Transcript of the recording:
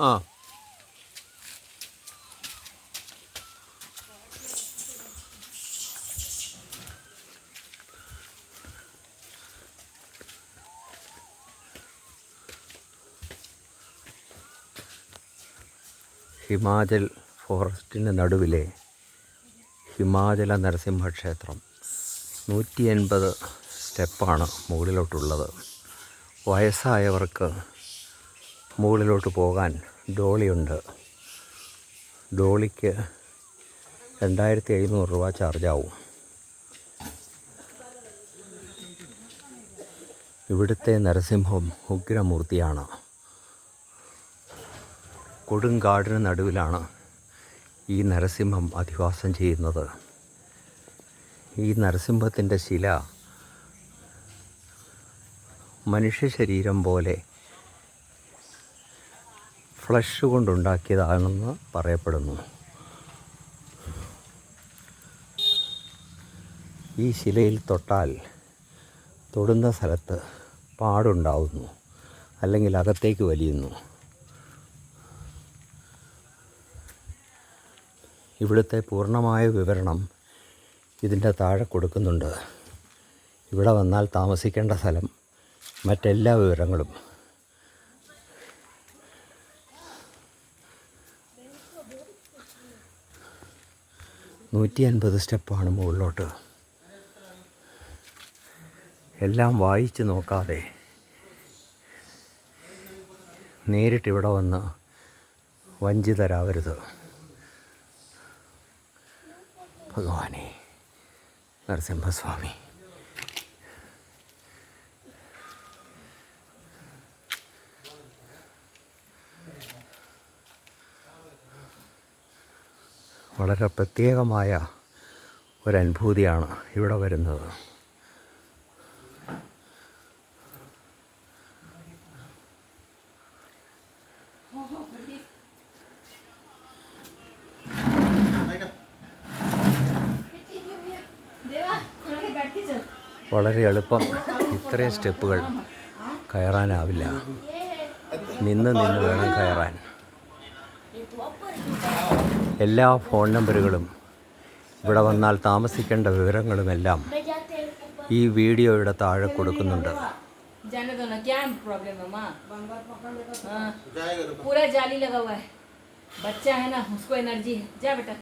ആ. ഹിമാചൽ ഫോറസ്റ്റിന് നടുവിലെ ഹിമാചല നരസിംഹ ക്ഷേത്രം നൂറ്റി എൺപത് സ്റ്റെപ്പാണ് മുകളിലോട്ടുള്ളത്. വയസ്സായവർക്ക് മുകളിലോട്ട് പോകാൻ ഡോളിയുണ്ട്. ഡോളിക്ക് രണ്ടായിരത്തി എഴുന്നൂറ് രൂപ ചാർജാവും. ഇവിടുത്തെ നരസിംഹം ഉഗ്രമൂർത്തിയാണ്. കൊടുങ്കാടിന് നടുവിലാണ് ഈ നരസിംഹം അധിവാസം ചെയ്യുന്നത്. ഈ നരസിംഹത്തിന്റെ ശില മനുഷ്യ ശരീരം പോലെ ഫ്ലഷ് കൊണ്ടുണ്ടാക്കിയതാണെന്ന് പറയപ്പെടുന്നു. ഈ ശിലയിൽ തൊട്ടാൽ തൊടുന്ന സ്ഥലത്ത് പാടുണ്ടാവുന്നു അല്ലെങ്കിൽ അകത്തേക്ക് വലിയുന്നു. ഇവിടുത്തെ പൂർണമായ വിവരണം ഇതിന്റെ താഴെ കൊടുക്കുന്നുണ്ട്. ഇവിടെ വന്നാൽ താമസിക്കേണ്ട സ്ഥലം മറ്റെല്ലാ വിവരങ്ങളും. നൂറ്റി അൻപത് സ്റ്റെപ്പാണ് മുകളിലോട്ട്. എല്ലാം വായിച്ച് നോക്കാതെ നേരിട്ട് ഇവിടെ വന്ന് വഞ്ചിതരാവരുത്. ഭഗവാനെ നരസിംഹസ്വാമി. വളരെ പ്രത്യേകമായ ഒരനുഭൂതിയാണ് ഇവിടെ വരുന്നത്. വളരെ എളുപ്പം ഇത്രയും സ്റ്റെപ്പുകൾ കയറാനാവില്ല. നിന്ന് നിന്ന് വേണം കയറാൻ. എല്ലാ ഫോൺ നമ്പറുകളും ഇവിടെ വന്നാൽ താമസിക്കേണ്ട വിവരങ്ങളുമെല്ലാം ഈ വീഡിയോയുടെ താഴെ കൊടുക്കുന്നുണ്ട് जाने दो ना क्या प्रॉब्लम है माँ हाँ, पूरा जाली लगा हुआ है बच्चा है ना उसको एनर्जी है जा बेटा